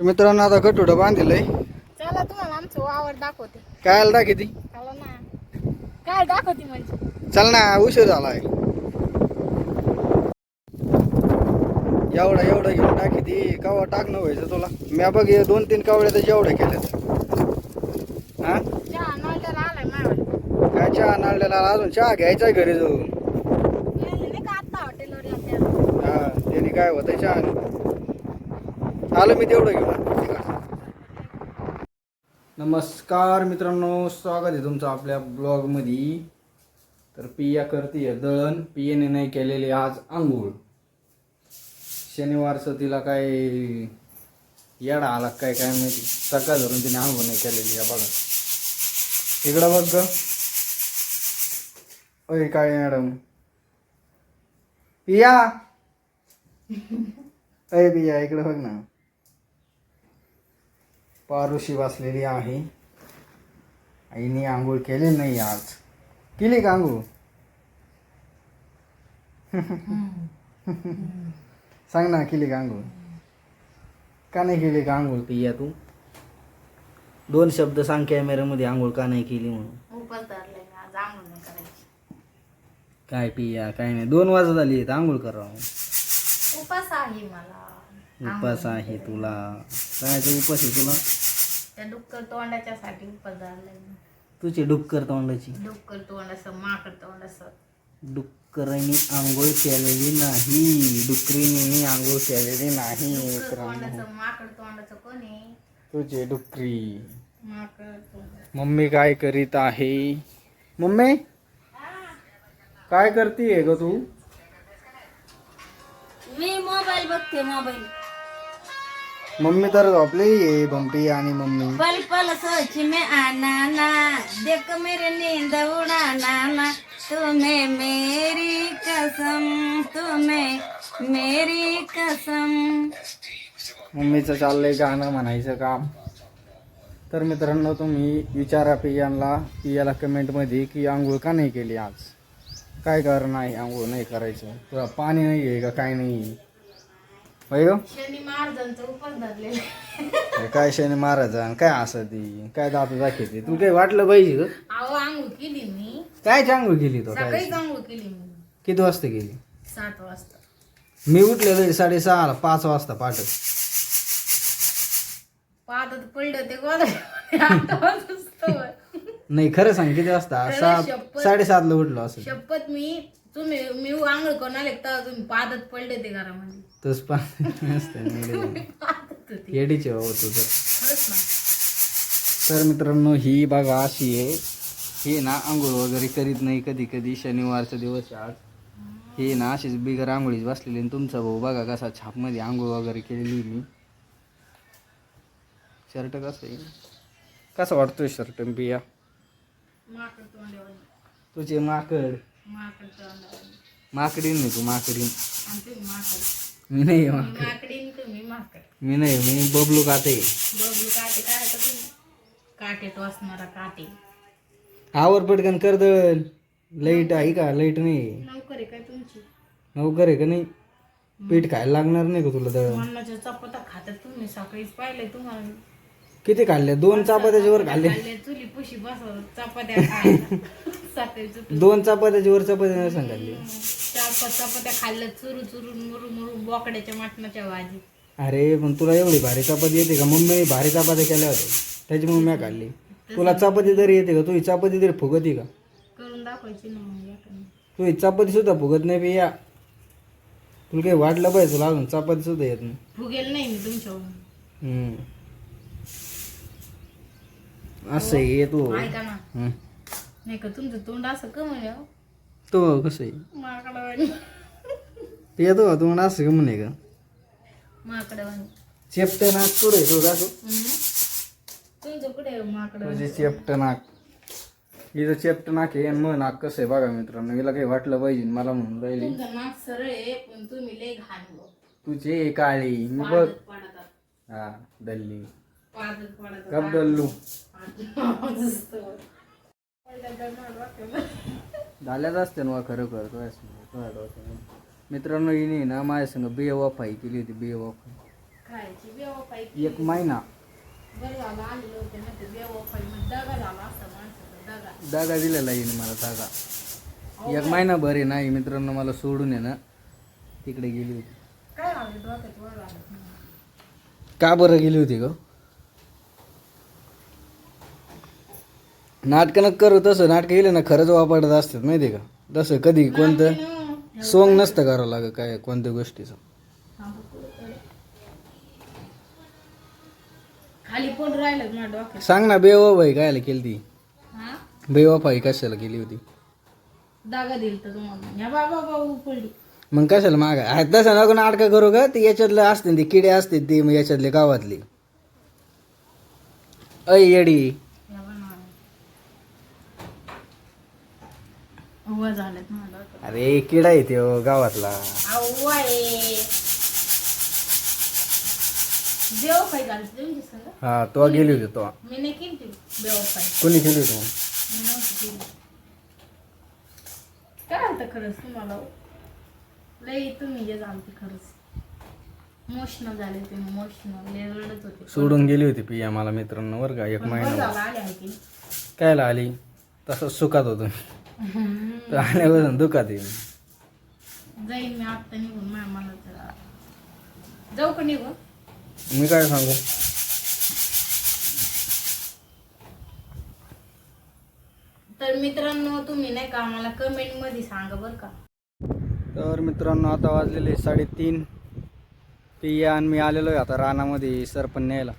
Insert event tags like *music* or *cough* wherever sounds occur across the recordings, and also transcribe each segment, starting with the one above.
मित्रांनो आता गटुडं बांधलंय चला तुम्हाला आमचं वावर दाखवते. काय आलं दाखी चला ना. काय दाखवते म्हणजे? चल ना उशीर झालाय. एवढा एवढा घेऊन टाकी ती कवा टाकणं व्हायचं तुला? म्या बघ हे दोन तीन कवड्या तर एवढ्या केल्यात हा? चहा नळल्याला आलाय मावा. काय चहा नाळलेला अजून चहा घ्यायचा घरी जाऊन. गेले नाही का आत्ता हॉटेलवर आपल्याला हा त्याने काय होतं चहा? आलं मी तेवढं घेऊन. नमस्कार मित्रांनो स्वागत आहे तुमचं आपल्या ब्लॉगमध्ये. तर पिया करते दळण पियेने नाही केलेली आज आंघोळ. शनिवारचं तिला काय येडा आला काय काय माहिती. सकाळ धरून तिने आंघोळ नाही केलेली आहे बघा. इकडं बघ ग. ओय काय मॅडम. पिया. *laughs* अय पिया इकडे बघ ना. पारुशी वाचलेली आहे. आईने आंघोळ केली नाही आज. केली का आंघोळ? सांग ना केली का आंघोळ? का नाही केली का आंघोळ? पिया तू? दोन शब्द सांग कॅमेऱ्यामध्ये आंघोळ का नाही केली म्हणून. उपास धरलाय ना आज आंघोळ नाही करायची काय पिया काय नाही. दोन वाजत आली आहेत, आंघोळ करा. उपास आहे मला. उपास आहे तुला. काय ते उपास आहे तुला? त्या डुक्कर तोंडाच्या साठी उपास. तुझी डुक्कर तोंडाची. डुक्कर तोंडाचं माकड तोंडाचं डुक्करांनी आंघोळ केलेली नाही. डुकरीने आंघोळ केलेली नाही. डुक्कर मित्रांनो तोंडाचं माकड तोंडाचं कोण आहे? तुझे डुकरी. माकड तोंड. मम्मी काय करीत आहे? मम्मी? काय करतीये ग तू? मी मोबाईल बघते मोबाईल. मम्मी तर झोपली आहे बंपी आणि मम्मी. पल पल सोच में आना ना देख मेरे नींद उड़ाना ना। तुम्हें मेरी कसम तुम्हें मेरी कसम। मम्मीचं चाललंय गाणं म्हणायचं काम. तर मित्रांनो तुम्ही विचारा पियांना पियाला कमेंटमध्ये की आंघोळ का नाही केली आज? काय कारण आहे आंघोळ नाही करायचं? तुला पाणी नाही आहे का? काय नाही आहे होय गं? शनी महाराजांचा उपास धरलेला हे काय शनी महाराज आणि काय असं ती काय दात दाखवते तुला काही वाटलं पाहिजे ग? अहो आंघोळ केली मी. काय आंघोळ केली तो? काय? सकाळीच आंघोळ केली मी. किती वाजता गेली सात वाजता. मी उठलेलो साडेसहाला पाच वाजता पाठ पाहतात पडलं ते गोदा आठ वाजता नाही खरं सांग किती वाजता? सात शपथ. साडेसातला उठलो असं. शपथ मी तुम्ही मी आंघोळ करून आले तर तुम्ही पादत पडले ते घरामध्ये. तस पण नसतं पादत होती. येडीचे बाबा तू तर. खरंच ना. तर मित्रांनो ही बघा अशी आहे. ही ना आंघोळ वगैरे करीत नाही कधी कधी. शनिवारचा दिवस आहे आज. ही ना अशीच बिगर आंघोळीच बसलेली आणि तुमचा भाऊ बघा कसा छापमध्ये आंघोळ वगैरे केलेली मी. शर्ट कसं आहे? कसं वाटतोय शर्ट बिया? माकड तोंडावर. तुझे माकड. माकडीन नाही तू माकडीन. मी नाही मी माकड. मी नाही मी बबलू काते बबलू काटे काय का काटे टोचणारा काटे आवर पटकन कर दळ लाइट आहे का? लाइट नाही लवकर आहे. काय तुमची नवकर आहे का नाही? पीठ खायला लागणार नाही का तुला दळ चपाता चपात्या तुम्ही सकाळीच पाहिलंय तुम्हाला. किती खाल्ले? दोन चपात्याच्या वर खाल्ले. खाल्ले चुली पुशी बसव चपात्या खायला. सकाळी चुली दोन चपात्याच्या वर चपात्या नाही सांगितले चार पाच चपात्या खाल्ल्या चुरू चुरून मुरू मुरू बोकड्याच्या मटणाच्या भाजी. अरे पण तुला एवढी भारी चपाती येते का? मम्मीने भारी चपात्या केल्या होत्या. त्याच्यामुळे मी खाल्ली. तुला चपाती तरी येते का? तुझी चपाती तरी फुगती का? करून दाखवायची ना मग एखादी. तुझी चपाती सुद्धा फुगत नाही पिया तुला काही वाटलं पाहिजे तुला? अजून चपाती सुद्धा येत नाही. फुगेल नाही मी तुमच्यावर हम्म. असं आहे तू ऐका ना. हम्म. नाही का तुमचं तोंड असं कमी आहे हो. तो कसं आहे? ते येतो का असं का म्हणे का? माकडावानी चेपटे नाक कुठे तो दाखव. तुमचं कुठे आहे चेपट नाक हिचं चेपट नाक आहे आणि मग नाक कसं आहे बघा मित्रांनो. हिला काही वाटलं पाहिजे मला म्हणून राहिली. तुमचं नाक सरळ आहे पण तुम्ही लय घाण हो. तुझे काळी मी बघ. हा दल्ली. डल्लू झाल्याच असते ना खरं कर तुझ्या संग, तुझ्या डोक्यानं. मित्रांनो हिने ना माझ्या संग बिय वाफाई केली होती बिय वाफाई एक महिना. ते दगा दिलेला येईन मला दागा. एक महिना बरे नाही मित्रांनो मला सोडून आहे ना तिकडे गेली होती. का बरं गेली होती ग? नाटकं न करू तसं नाटकं गेले ना खरंच वापरत असतात माहिती का? तसं कधी कोणतं सोंग नसतं करावं लागत काय कोणत्या गोष्टीचं. सांग ना बेवफाई कायला केली ती? बेवफाई कशाला केली होती? मग कशाला मागा? आहे तसं नको नाटकं करू का ते याच्यातलं असते ते किडे असते ते मग याच्यातले गावातले. अय येडी ह्या बा अरे किडा येते गावातला. हा तो गेली होती तो मी नाही केली ती बेवफाई कोणी केली होती? मग? मी नव्हती केली. काय होतं खरंच तुम्हाला? लई तुम्ही जे झालते खरंच. इमोशनल झाले इमोशनल लय रडत होते. सोडून गेली होती पिया मला मित्रांनो बरं का? एक पण बरं महिना झालं आले आहे की कायला आली? तसंच सुखात होतो तर आल्यापासून दुखात येईल. जाईन मी निघून मला जाऊ का निघून? मी काय सांगू? तर मित्रांनो तुम्ही नाही का आम्हाला कमेंटमध्ये सांगा बरं का. तर मित्रांनो आता वाजलेले साडेतीन. पिया आणि मी आलेलो आहे आता रानामध्ये सरपण न्यायला.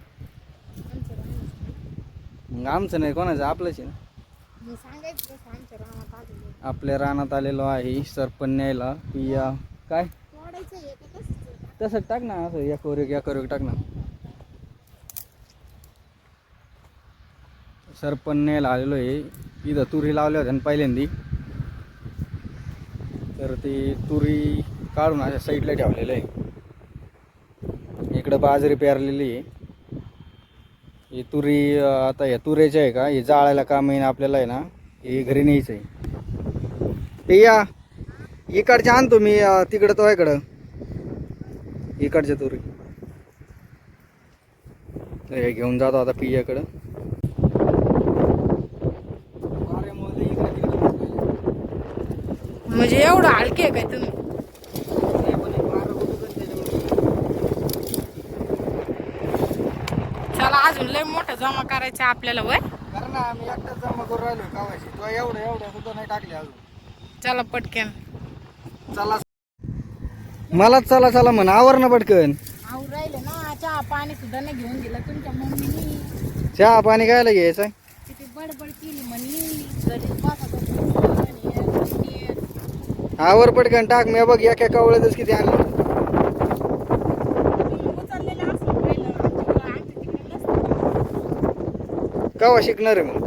मग आमचं नाही कोणाचं? आपलंच आहे ना. आपल्या रानात आलेलो आहे सरपण न्यायला पिया काय? तसं टाक ना असं या एक या एक टाक ना. सरपण न्यायला आलेलो आहे. इथं तुरी लावल्या होत्या ना पहिल्यांदी. तर ती तुरी काढून अशा साईडला ठेवलेलं आहे. इकडं बाजरी पेरलेली आहे. हे तुरी आता या तुऱ्याच्या आहे का? हे जाळायला काम येईन आपल्याला आहे ना? हे घरी न्यायचं आहे. ते या. इकडच्या आणतो मी तिकडं तो इकडं. इकडच्या तुरी. हे घेऊन जातो आता पियाकडं. म्हणजे एवढं हलके काय तुम्ही चला अजून लय मोठं जमा करायचं आपल्याला वय. कारण ना आम्ही एकटाच जमा करून राहिलो कावायची तो एवढं एवढं सुद्धा नाही टाकले अजून. चला पटकन. चला. मला चला चला म्हण आवर ना पटकन. आऊ राहिले ना चहा पाणी सुद्धा नाही घेऊन दिलं तुमच्या मम्मीनी. चहा पाणी कायला घ्यायचं किती बडबड केली म्हणे. घरी बसा बसा. आवर पटकन टाक. मी बघ एका कवळ्यातच किती आणलं तुम्ही उचललेलं असलं पहिलं. आमच्याकडं- आमच्या तिकडे नसतं. कवा शिकणार आहे मग?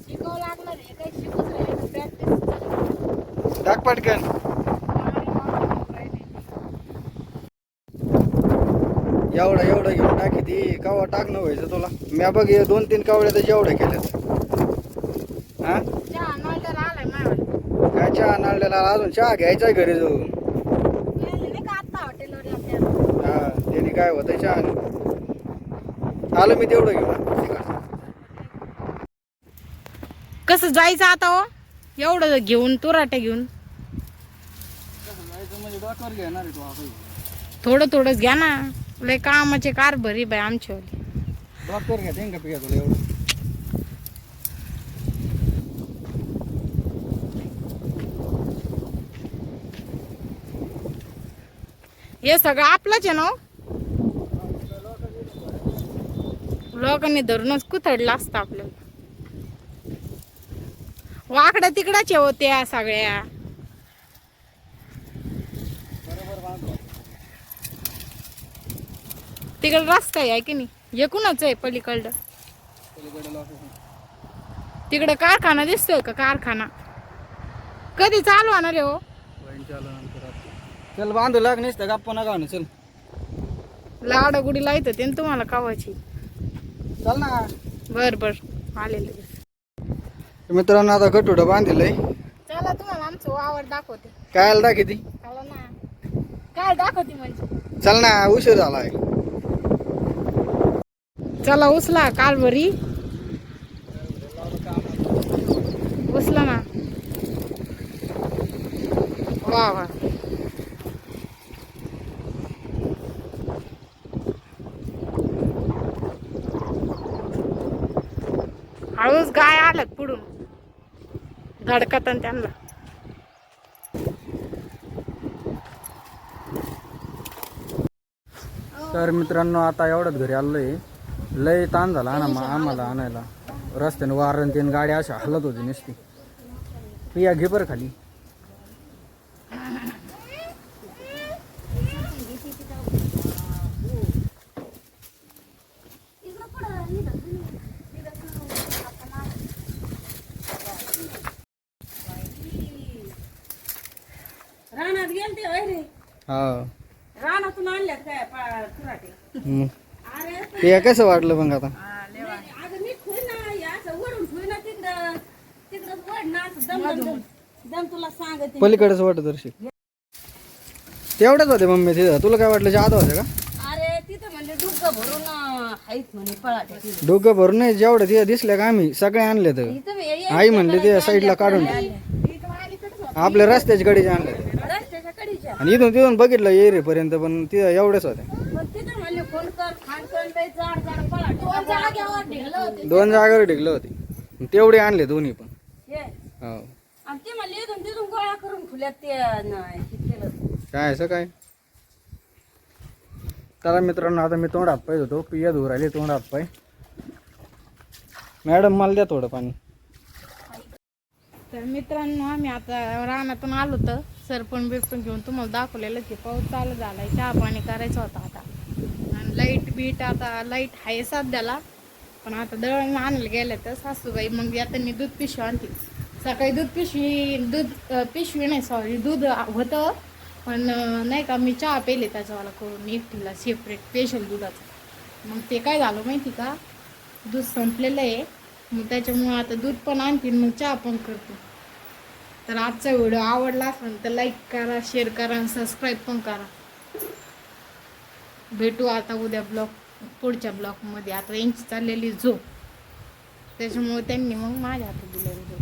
शिकावं लागणार आहे. काही शिकूच राहिले प्रॅक्टिस टाक पटकन. एवढं एवढं घेऊन टाकी ती कवा टाकणं व्हायचं तुला? मी बघ हे दोन तीन कवळ्यातच एवढं केल्यात हा? चहा आलाय. काय चहा नाळलेला अजून चहा घ्यायचा घरी जाऊन. नाही का आत्ता हॉटेलवर आपल्याला? हा त्याने काय होतं चहा? आलो मी तेवढं घेऊन. कसं जायचं आता हो? एवढं घेऊन तुराट्या घेऊन. जायचं म्हणजे डोक्यावर घेणार आहे तू आता. थोडं थोडंच घ्या ना. लय कामाचे कार भरी बाय आमच्यावाली. डोक्यावर घेते का पिया तुला एवढं? हे सगळं आपलंच आहे ना हो? लोकांनी धरूनच कुथडलं असतं आपल्याला. वाकड्या तिकडाच होत्या सगळ्या. तिकडे रस्ता आहे की नाही? एकूणच आहे पलीकडं. पलीकडे लोक तिकडे कारखाना दिसतोय का कारखाना? कधी चालू होणार आहे हो? चल बांधू लाग नसतं गप्पा नका आणू, चल. लाडागुडी लाईत होते ना तुम्हाला कावाची. चल ना. बर बर. आलेले मित्रांनो आता कटुडं बांधिलंय चला तुम्हाला आमचं वावर दाखवते. काय दाखी ती चला ना. काय दाखवते म्हणजे? चल ना उशीर झालाय. चला उचला कालवरी. उचला ना. वा वा हळूच गाय आल्यात पुढून. धडकत त्यांना. तर मित्रांनो आता एवढंच घरी आलोय. लय ताण झाला आणा मग आम्हाला आणायला. रस्त्याने वारण तीन गाड्या अशा हलत होती नुसती. पिया घे बरं खाली रानात गेलते होय रे हा रानातून आणल्यात काय पा- कुऱ्हाटे मग अरे पिया कसं वाटलं मग आता अगं मी खुय ना हे असं वरून खुय ना तिकडं तिकडं वड ना असं दम दम दम दम तुला सांगते. पलीकडेच वाटत दर्शी तेवढ्याच होते मम्मी तिथं. तुला काय वाटलं जादा होते का? अरे तिथं डुग्ग भरून अं, हाईत म्हणे पळाटे डोकं भरून नाही जेवढे तिथं दिसले का आम्ही सगळे आणले तर. आई म्हणली ते साईडला काढून आपल्या रस्त्याच्या कडीचे आणले. रस्त्याच्या कडीच्या आणि इथून तिथून बघितलं येरे पर्यंत पण तिथं एवढेच होते. दोन जागेवर ढिकलं होते. तेवढे आणले दोन्ही पण. हे. काय असं काय? चला मित्रांनो आता मी तोंड हात पाय होतो पिया धुवून राहिली तोंड हात पाय मॅडम मला द्या थोडं पाणी. तर मित्रांनो आम्ही आता रानातून आलो तर सरपण बिरपण घेऊन तुम्हाला दाखवलेलं की पाऊस चालू झालाय. चहा पाणी करायचं होतं आता. लाइट बीट आता लाइट आहे सध्याला. पण आता दळण आणायला गेलं तर सासूबाई मग आता मी दूध पिशवी आणली. सकाळी दूध पिशवी दूध पिशवी नाही सॉरी दूध होतं. पण नाही का मी चहा पेले त्याच्यावाला करून एकटीला सेपरेट स्पेशल दुधाचं. मग ते काय झालं माहिती का? दूध संपलेलं आहे. मग त्याच्यामुळं आता दूध पण आणतील मग चहा पण करतो तर आजचा व्हिडिओ आवडला असेल तर लाईक करा शेअर करा आणि सबस्क्राईब पण करा. भेटू आता उद्या ब्लॉक पुढच्या ब्लॉकमध्ये. आता यांची चाललेली झोप. त्याच्यामुळे त्यांनी मग माझ्या हातात दिलेली झोप.